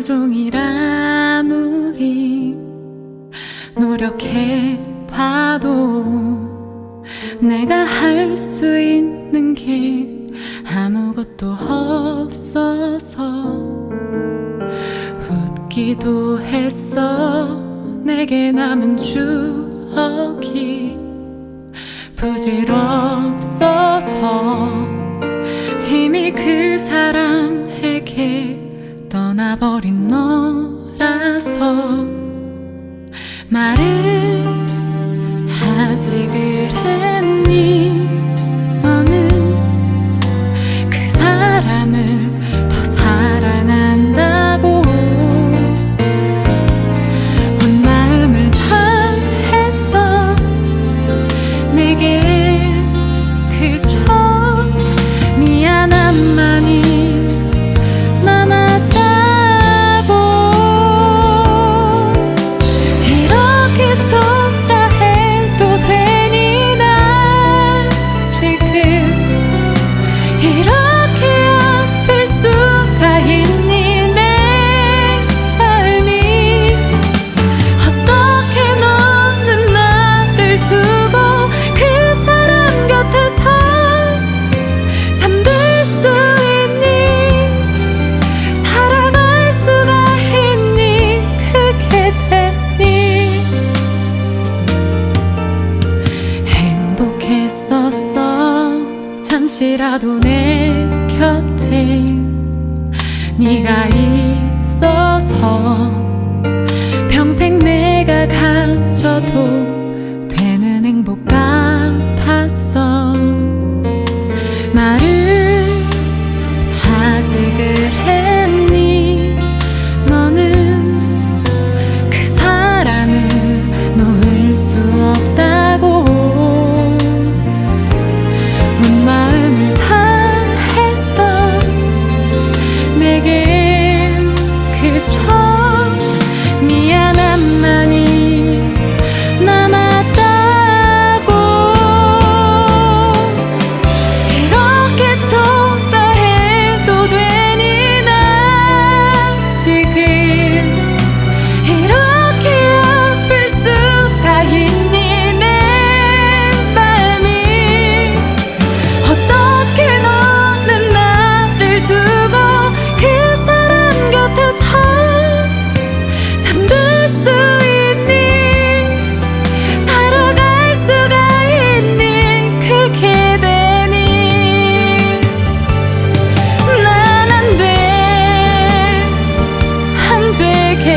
하루 종일 아무리 노력해봐도 내가 할 수 있는 게 아무것도 없어서 웃기도 했어. 내게 남은 추억이 부질없어서. 이미 그사 떠나버린 너라서 말을 하지 언제라도 내 곁에 네가 있어서 평생 내가 가져도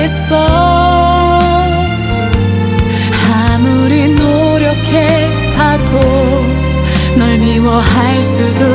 못했어. 아무리 노력해봐도 널 미워할 수도